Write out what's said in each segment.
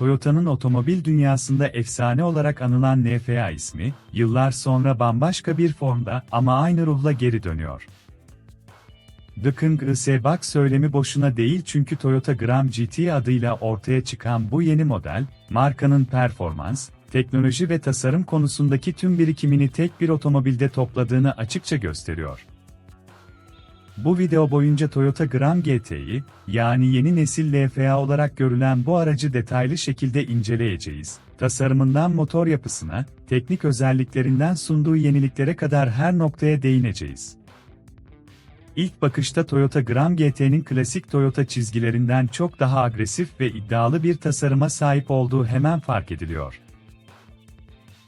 Toyota'nın otomobil dünyasında efsane olarak anılan NFA ismi, yıllar sonra bambaşka bir formda ama aynı ruhla geri dönüyor. The King is Back söylemi boşuna değil çünkü Toyota Gram GT adıyla ortaya çıkan bu yeni model, markanın performans, teknoloji ve tasarım konusundaki tüm birikimini tek bir otomobilde topladığını açıkça gösteriyor. Bu video boyunca Toyota Gram GT'yi, yani yeni nesil LFA olarak görülen bu aracı detaylı şekilde inceleyeceğiz. Tasarımından motor yapısına, teknik özelliklerinden sunduğu yeniliklere kadar her noktaya değineceğiz. İlk bakışta Toyota Gram GT'nin klasik Toyota çizgilerinden çok daha agresif ve iddialı bir tasarıma sahip olduğu hemen fark ediliyor.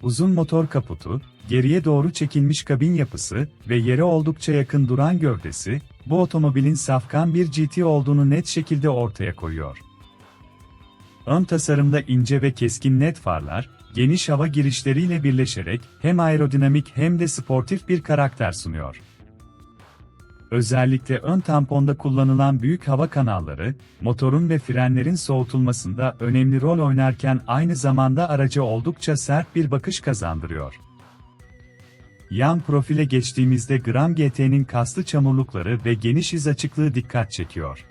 Uzun motor kaputu, geriye doğru çekilmiş kabin yapısı ve yere oldukça yakın duran gövdesi, bu otomobilin safkan bir GT olduğunu net şekilde ortaya koyuyor. Ön tasarımda ince ve keskin net farlar, geniş hava girişleriyle birleşerek hem aerodinamik hem de sportif bir karakter sunuyor. Özellikle ön tamponda kullanılan büyük hava kanalları, motorun ve frenlerin soğutulmasında önemli rol oynarken aynı zamanda araca oldukça sert bir bakış kazandırıyor. Yan profile geçtiğimizde Gram GT'nin kaslı çamurlukları ve geniş iz açıklığı dikkat çekiyor.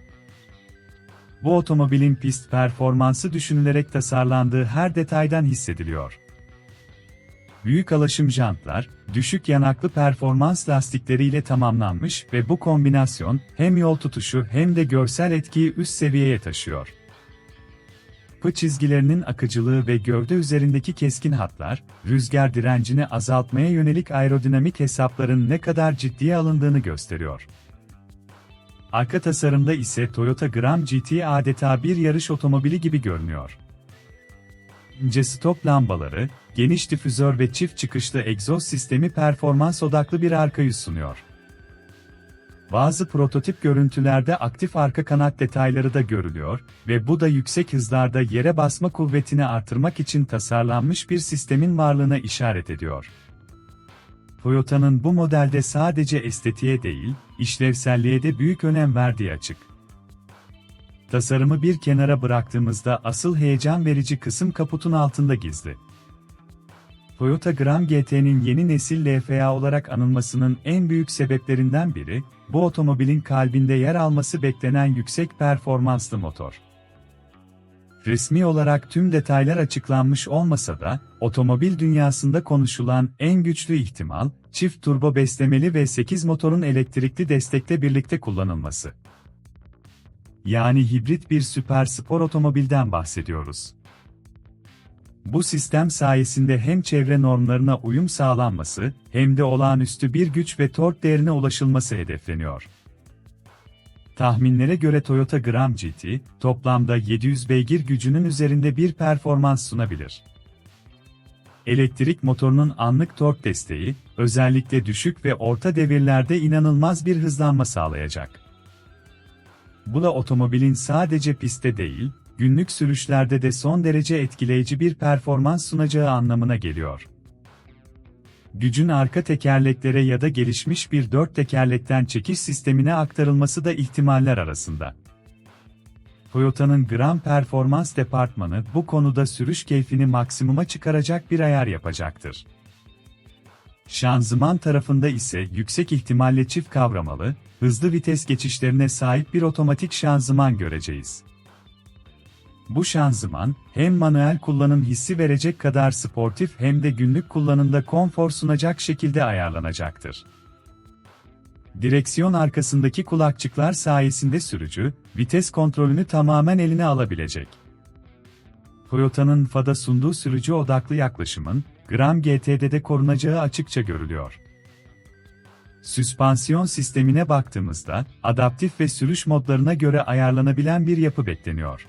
Bu otomobilin pist performansı düşünülerek tasarlandığı her detaydan hissediliyor. Büyük alaşım jantlar, düşük yanaklı performans lastikleriyle tamamlanmış ve bu kombinasyon hem yol tutuşu hem de görsel etkiyi üst seviyeye taşıyor. Pı çizgilerinin akıcılığı ve gövde üzerindeki keskin hatlar, rüzgar direncini azaltmaya yönelik aerodinamik hesapların ne kadar ciddiye alındığını gösteriyor. Arka tasarımda ise Toyota Gram GT adeta bir yarış otomobili gibi görünüyor. İnce stop lambaları, geniş difüzör ve çift çıkışlı egzoz sistemi performans odaklı bir arka yüz sunuyor. Bazı prototip görüntülerde aktif arka kanat detayları da görülüyor ve bu da yüksek hızlarda yere basma kuvvetini artırmak için tasarlanmış bir sistemin varlığına işaret ediyor. Toyota'nın bu modelde sadece estetiğe değil, işlevselliğe de büyük önem verdiği açık. Tasarımı bir kenara bıraktığımızda asıl heyecan verici kısım kaputun altında gizli. Toyota Gram GT'nin yeni nesil LFA olarak anılmasının en büyük sebeplerinden biri, bu otomobilin kalbinde yer alması beklenen yüksek performanslı motor. Resmi olarak tüm detaylar açıklanmış olmasa da, otomobil dünyasında konuşulan en güçlü ihtimal, çift turbo beslemeli V8 motorun elektrikli destekle birlikte kullanılması. Yani hibrit bir süper spor otomobilden bahsediyoruz. Bu sistem sayesinde hem çevre normlarına uyum sağlanması, hem de olağanüstü bir güç ve tork değerine ulaşılması hedefleniyor. Tahminlere göre Toyota Gram GT, toplamda 700 beygir gücünün üzerinde bir performans sunabilir. Elektrik motorunun anlık tork desteği, özellikle düşük ve orta devirlerde inanılmaz bir hızlanma sağlayacak. Bu da otomobilin sadece pistte değil, günlük sürüşlerde de son derece etkileyici bir performans sunacağı anlamına geliyor. Gücün arka tekerleklere ya da gelişmiş bir dört tekerlekten çekiş sistemine aktarılması da ihtimaller arasında. Toyota'nın Gram Performans Departmanı bu konuda sürüş keyfini maksimuma çıkaracak bir ayar yapacaktır. Şanzıman tarafında ise yüksek ihtimalle çift kavramalı, hızlı vites geçişlerine sahip bir otomatik şanzıman göreceğiz. Bu şanzıman, hem manuel kullanım hissi verecek kadar sportif hem de günlük kullanımda konfor sunacak şekilde ayarlanacaktır. Direksiyon arkasındaki kulakçıklar sayesinde sürücü, vites kontrolünü tamamen eline alabilecek. Toyota'nın FA'da sunduğu sürücü odaklı yaklaşımın, Gram GT'de de korunacağı açıkça görülüyor. Süspansiyon sistemine baktığımızda, adaptif ve sürüş modlarına göre ayarlanabilen bir yapı bekleniyor.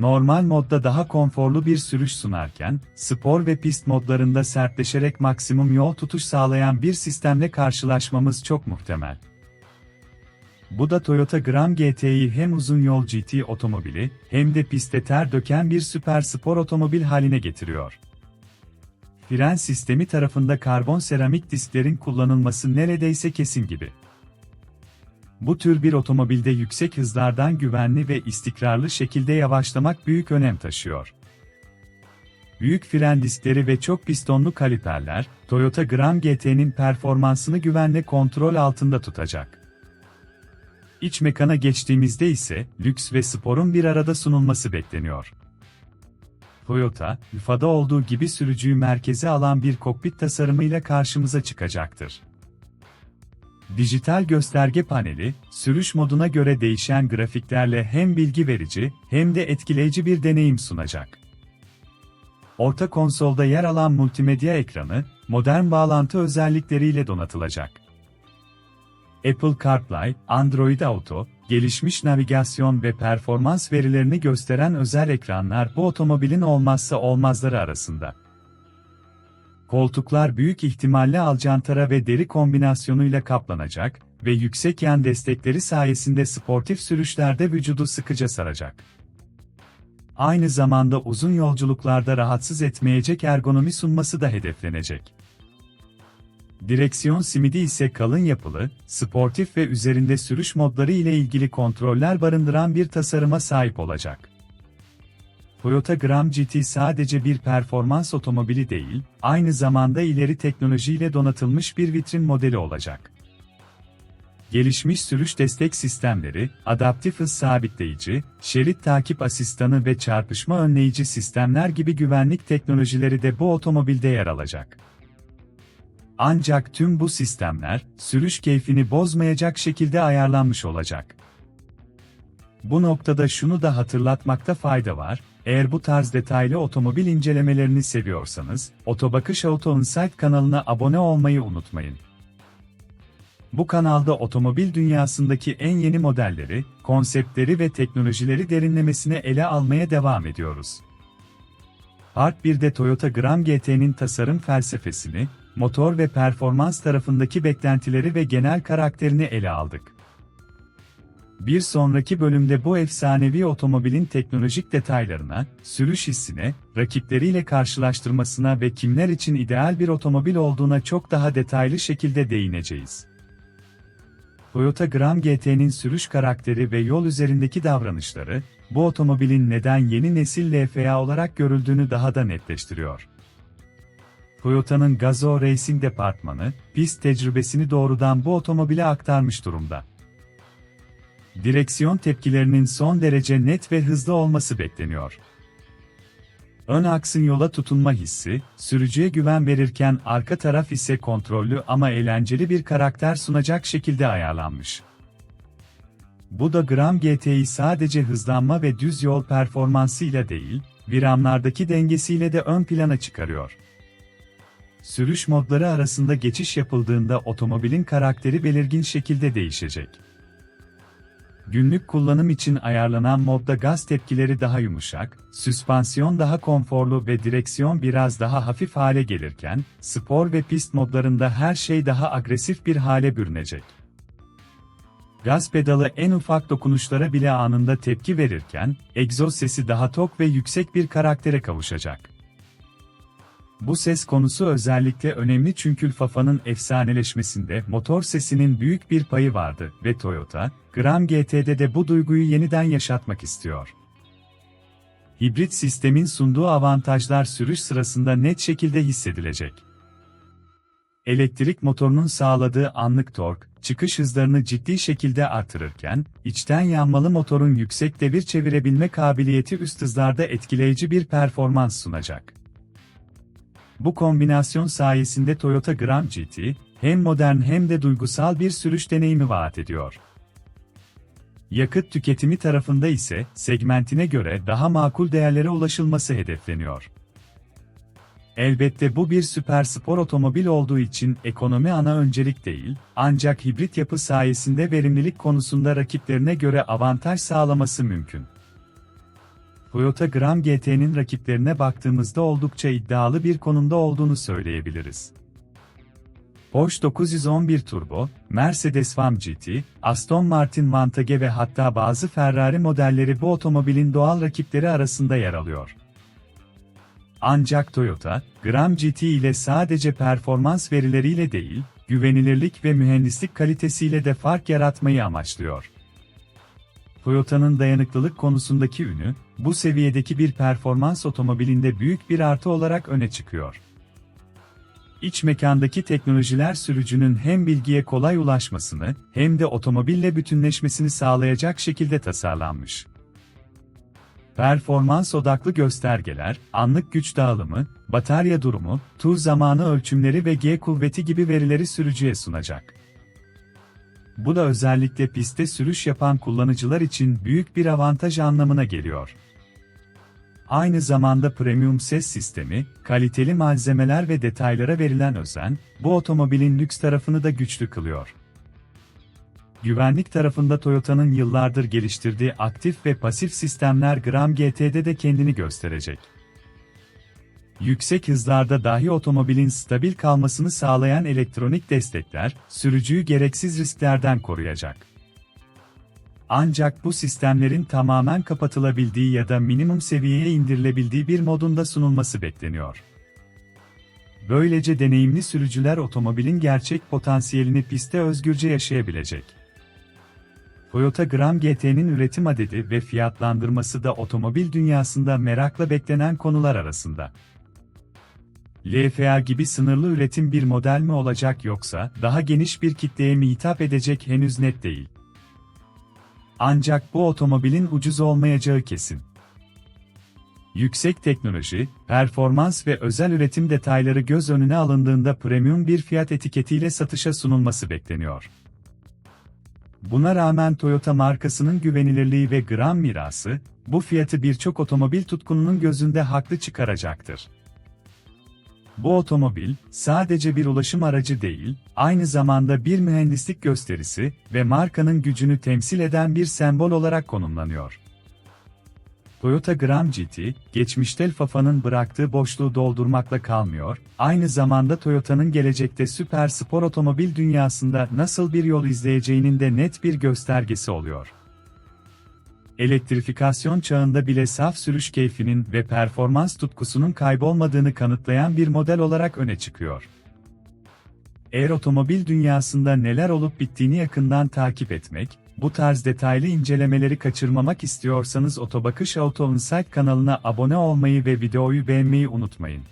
Normal modda daha konforlu bir sürüş sunarken, spor ve pist modlarında sertleşerek maksimum yol tutuş sağlayan bir sistemle karşılaşmamız çok muhtemel. Bu da Toyota Gram GT'yi hem uzun yol GT otomobili, hem de pistte ter döken bir süper spor otomobil haline getiriyor. Fren sistemi tarafında karbon seramik disklerin kullanılması neredeyse kesin gibi. Bu tür bir otomobilde yüksek hızlardan güvenli ve istikrarlı şekilde yavaşlamak büyük önem taşıyor. Büyük fren diskleri ve çok pistonlu kaliperler, Toyota Gram GT'nin performansını güvenle kontrol altında tutacak. İç mekana geçtiğimizde ise, lüks ve sporun bir arada sunulması bekleniyor. Toyota, UFA'da olduğu gibi sürücüyü merkeze alan bir kokpit tasarımıyla karşımıza çıkacaktır. Dijital gösterge paneli, sürüş moduna göre değişen grafiklerle hem bilgi verici, hem de etkileyici bir deneyim sunacak. Orta konsolda yer alan multimedya ekranı, modern bağlantı özellikleriyle donatılacak. Apple CarPlay, Android Auto, gelişmiş navigasyon ve performans verilerini gösteren özel ekranlar bu otomobilin olmazsa olmazları arasında. Koltuklar büyük ihtimalle alcantara ve deri kombinasyonuyla kaplanacak ve yüksek yan destekleri sayesinde sportif sürüşlerde vücudu sıkıca saracak. Aynı zamanda uzun yolculuklarda rahatsız etmeyecek ergonomi sunması da hedeflenecek. Direksiyon simidi ise kalın yapılı, sportif ve üzerinde sürüş modları ile ilgili kontroller barındıran bir tasarıma sahip olacak. Toyota Gram GT sadece bir performans otomobili değil, aynı zamanda ileri teknolojiyle donatılmış bir vitrin modeli olacak. Gelişmiş sürüş destek sistemleri, adaptif hız sabitleyici, şerit takip asistanı ve çarpışma önleyici sistemler gibi güvenlik teknolojileri de bu otomobilde yer alacak. Ancak tüm bu sistemler, sürüş keyfini bozmayacak şekilde ayarlanmış olacak. Bu noktada şunu da hatırlatmakta fayda var, eğer bu tarz detaylı otomobil incelemelerini seviyorsanız, Otobakış Auto Insight kanalına abone olmayı unutmayın. Bu kanalda otomobil dünyasındaki en yeni modelleri, konseptleri ve teknolojileri derinlemesine ele almaya devam ediyoruz. Part 1'de Toyota Gram GT'nin tasarım felsefesini, motor ve performans tarafındaki beklentileri ve genel karakterini ele aldık. Bir sonraki bölümde bu efsanevi otomobilin teknolojik detaylarına, sürüş hissine, rakipleriyle karşılaştırmasına ve kimler için ideal bir otomobil olduğuna çok daha detaylı şekilde değineceğiz. Toyota Gram GT'nin sürüş karakteri ve yol üzerindeki davranışları, bu otomobilin neden yeni nesil LFA olarak görüldüğünü daha da netleştiriyor. Toyota'nın Gazoo Racing Departmanı, pist tecrübesini doğrudan bu otomobile aktarmış durumda. Direksiyon tepkilerinin son derece net ve hızlı olması bekleniyor. Ön aksın yola tutunma hissi, sürücüye güven verirken arka taraf ise kontrollü ama eğlenceli bir karakter sunacak şekilde ayarlanmış. Bu da Gram GT'yi sadece hızlanma ve düz yol performansıyla değil, viramlardaki dengesiyle de ön plana çıkarıyor. Sürüş modları arasında geçiş yapıldığında otomobilin karakteri belirgin şekilde değişecek. Günlük kullanım için ayarlanan modda gaz tepkileri daha yumuşak, süspansiyon daha konforlu ve direksiyon biraz daha hafif hale gelirken, spor ve pist modlarında her şey daha agresif bir hale bürünecek. Gaz pedalı en ufak dokunuşlara bile anında tepki verirken, egzoz sesi daha tok ve yüksek bir karaktere kavuşacak. Bu ses konusu özellikle önemli çünkü Fafa'nın efsaneleşmesinde motor sesinin büyük bir payı vardı ve Toyota, Gram GT'de de bu duyguyu yeniden yaşatmak istiyor. Hibrit sistemin sunduğu avantajlar sürüş sırasında net şekilde hissedilecek. Elektrik motorunun sağladığı anlık tork, çıkış hızlarını ciddi şekilde artırırken, içten yanmalı motorun yüksek devir çevirebilme kabiliyeti üst hızlarda etkileyici bir performans sunacak. Bu kombinasyon sayesinde Toyota Gram GT, hem modern hem de duygusal bir sürüş deneyimi vaat ediyor. Yakıt tüketimi tarafında ise, segmentine göre daha makul değerlere ulaşılması hedefleniyor. Elbette bu bir süper spor otomobil olduğu için ekonomi ana öncelik değil, ancak hibrit yapı sayesinde verimlilik konusunda rakiplerine göre avantaj sağlaması mümkün. Toyota Gram GT'nin rakiplerine baktığımızda oldukça iddialı bir konumda olduğunu söyleyebiliriz. Porsche 911 Turbo, Mercedes-Benz GT, Aston Martin Vantage ve hatta bazı Ferrari modelleri bu otomobilin doğal rakipleri arasında yer alıyor. Ancak Toyota, Gram GT ile sadece performans verileriyle değil, güvenilirlik ve mühendislik kalitesiyle de fark yaratmayı amaçlıyor. Toyota'nın dayanıklılık konusundaki ünü, bu seviyedeki bir performans otomobilinde büyük bir artı olarak öne çıkıyor. İç mekandaki teknolojiler sürücünün hem bilgiye kolay ulaşmasını hem de otomobille bütünleşmesini sağlayacak şekilde tasarlanmış. Performans odaklı göstergeler, anlık güç dağılımı, batarya durumu, tur zamanı ölçümleri ve G kuvveti gibi verileri sürücüye sunacak. Bu da özellikle pistte sürüş yapan kullanıcılar için büyük bir avantaj anlamına geliyor. Aynı zamanda premium ses sistemi, kaliteli malzemeler ve detaylara verilen özen, bu otomobilin lüks tarafını da güçlü kılıyor. Güvenlik tarafında Toyota'nın yıllardır geliştirdiği aktif ve pasif sistemler Gram GT'de de kendini gösterecek. Yüksek hızlarda dahi otomobilin stabil kalmasını sağlayan elektronik destekler, sürücüyü gereksiz risklerden koruyacak. Ancak bu sistemlerin tamamen kapatılabildiği ya da minimum seviyeye indirilebildiği bir modunda sunulması bekleniyor. Böylece deneyimli sürücüler otomobilin gerçek potansiyelini pistte özgürce yaşayabilecek. Toyota Gram GT'nin üretim adedi ve fiyatlandırması da otomobil dünyasında merakla beklenen konular arasında. LFA gibi sınırlı üretim bir model mi olacak yoksa daha geniş bir kitleye mi hitap edecek henüz net değil. Ancak bu otomobilin ucuz olmayacağı kesin. Yüksek teknoloji, performans ve özel üretim detayları göz önüne alındığında premium bir fiyat etiketiyle satışa sunulması bekleniyor. Buna rağmen Toyota markasının güvenilirliği ve gram mirası, bu fiyatı birçok otomobil tutkununun gözünde haklı çıkaracaktır. Bu otomobil, sadece bir ulaşım aracı değil, aynı zamanda bir mühendislik gösterisi ve markanın gücünü temsil eden bir sembol olarak konumlanıyor. Toyota Gram GT, geçmişte Fafa'nın bıraktığı boşluğu doldurmakla kalmıyor, aynı zamanda Toyota'nın gelecekte süper spor otomobil dünyasında nasıl bir yol izleyeceğinin de net bir göstergesi oluyor. Elektrifikasyon çağında bile saf sürüş keyfinin ve performans tutkusunun kaybolmadığını kanıtlayan bir model olarak öne çıkıyor. Eğer otomobil dünyasında neler olup bittiğini yakından takip etmek, bu tarz detaylı incelemeleri kaçırmamak istiyorsanız Otobakış Auto Insight kanalına abone olmayı ve videoyu beğenmeyi unutmayın.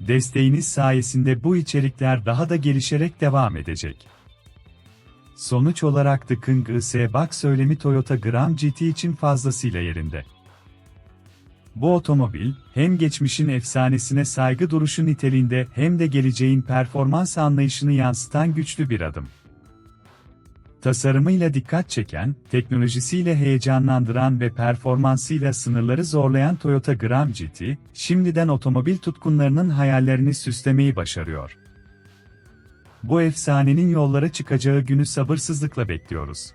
Desteğiniz sayesinde bu içerikler daha da gelişerek devam edecek. Sonuç olarak The King IS bak söylemi Toyota Gram GT için fazlasıyla yerinde. Bu otomobil, hem geçmişin efsanesine saygı duruşu niteliğinde hem de geleceğin performans anlayışını yansıtan güçlü bir adım. Tasarımıyla dikkat çeken, teknolojisiyle heyecanlandıran ve performansıyla sınırları zorlayan Toyota Gram GT, şimdiden otomobil tutkunlarının hayallerini süslemeyi başarıyor. Bu efsanenin yollara çıkacağı günü sabırsızlıkla bekliyoruz.